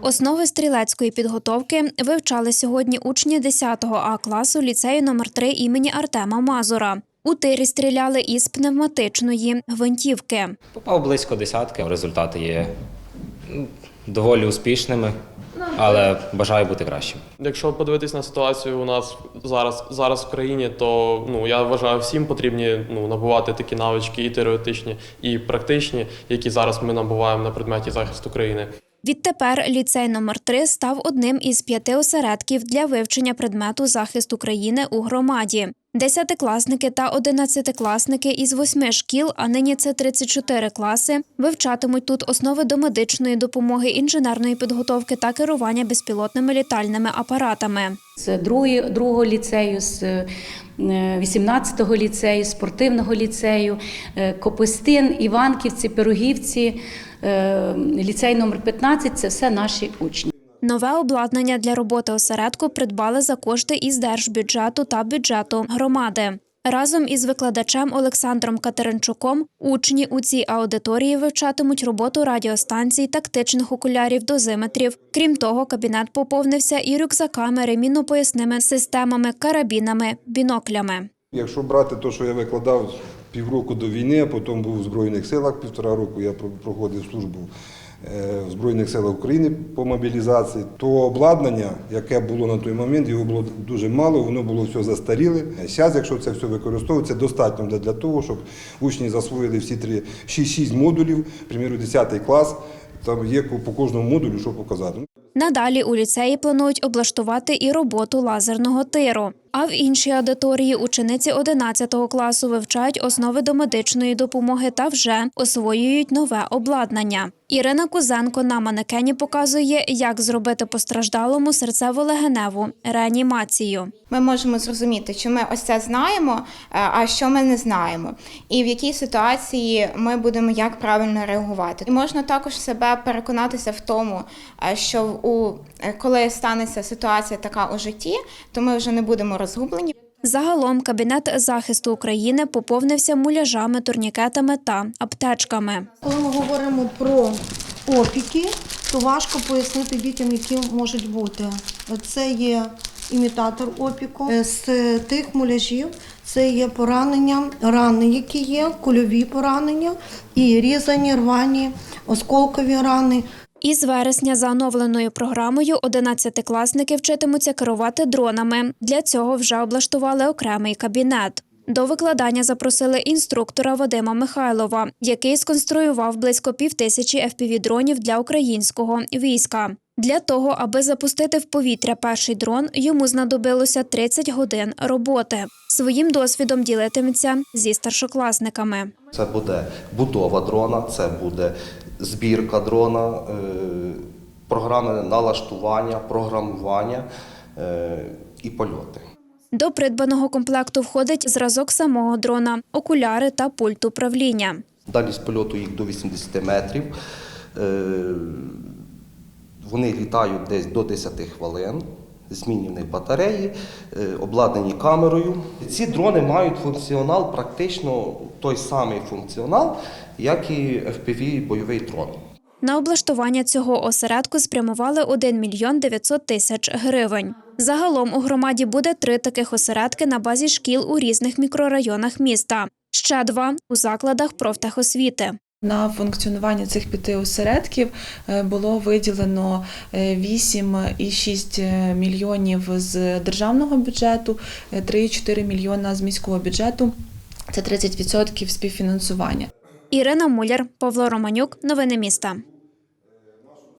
Основи стрілецької підготовки вивчали сьогодні учні 10 А класу ліцею номер 3 імені Артема Мазура. У тирі стріляли із пневматичної гвинтівки. Попав близько десятки, результати є доволі успішними, але бажаю бути кращим. Якщо подивитись на ситуацію у нас зараз, зараз в країні, то ну я вважаю, всім потрібні ну набувати такі навички і теоретичні, і практичні, які зараз ми набуваємо на предметі захисту країни. Відтепер ліцей номер 3 став одним із п'яти осередків для вивчення предмету захисту країни у громаді. Десятикласники та одинадцятикласники із восьми шкіл, а нині це 34 класи, вивчатимуть тут основи до медичної допомоги, інженерної підготовки та керування безпілотними літальними апаратами. з другої- другого ліцею, з е, 18-го ліцею, спортивного ліцею, е, Копистин, Іванківці, Пирогівці, е, ліцей номер 15 – це все наші учні. Нове обладнання для роботи осередку придбали за кошти із держбюджету та бюджету громади. Разом із викладачем Олександром Катеринчуком учні у цій аудиторії вивчатимуть роботу радіостанцій, тактичних окулярів, дозиметрів. Крім того, кабінет поповнився і рюкзаками, ремінно-поясними системами, карабінами, біноклями. Якщо брати те, що я викладав півроку до війни, а потім був у Збройних силах півтора року, я проходив службу е, в Збройних силах України по мобілізації, то обладнання, яке було на той момент, його було дуже мало, воно було все застаріле. Зараз, якщо це все використовується, достатньо для того, щоб учні засвоїли всі три 6-6 модулів, приміру 10 клас, там є по кожному модулю, що показати. Надалі у ліцеї планують облаштувати і роботу лазерного тиру. А в іншій аудиторії учениці 11 класу вивчають основи до медичної допомоги та вже освоюють нове обладнання. Ірина Кузенко на манекені показує, як зробити постраждалому серцево-легеневу реанімацію. Ми можемо зрозуміти, чи ми ось це знаємо, е, а що ми не знаємо, і в якій ситуації ми будемо як правильно реагувати. І можна також себе переконатися в тому, е, що у е, коли станеться ситуація така у житті, то ми вже не будемо розгублені. Загалом кабінет захисту України поповнився муляжами, турнікетами та аптечками. Коли ми говоримо про опіки, то важко пояснити дітям, які можуть бути. Це є імітатор опіку. З тих муляжів це є поранення, рани, які є, кульові поранення і різані, рвані, осколкові рани. Із вересня за оновленою програмою 11-класники вчитимуться керувати дронами. Для цього вже облаштували окремий кабінет. До викладання запросили інструктора Вадима Михайлова, який сконструював близько півтисячі FPV-дронів для українського війська. Для того, аби запустити в повітря перший дрон, йому знадобилося 30 годин роботи. Своїм досвідом ділитиметься зі старшокласниками. Це буде будова дрона, це буде збірка дрона, е, програми налаштування, програмування е, і польоти. До придбаного комплекту входить зразок самого дрона, окуляри та пульт управління. Дальність польоту їх до 80 метрів. Вони літають десь до 10 хвилин. Змінні батареї, е, обладнані камерою. Ці дрони мають функціонал, практично той самий функціонал, як і FPV бойовий дрон. На облаштування цього осередку спрямували 1 мільйон 900 тисяч гривень. Загалом у громаді буде три таких осередки на базі шкіл у різних мікрорайонах міста. Ще два у закладах профтехосвіти. На функціонування цих п'яти осередків е, було виділено е, 8,6 мільйонів з державного бюджету, е, 3,4 мільйона з міського бюджету. Це 30% співфінансування. Ірина Муляр, Павло Романюк. Новини міста.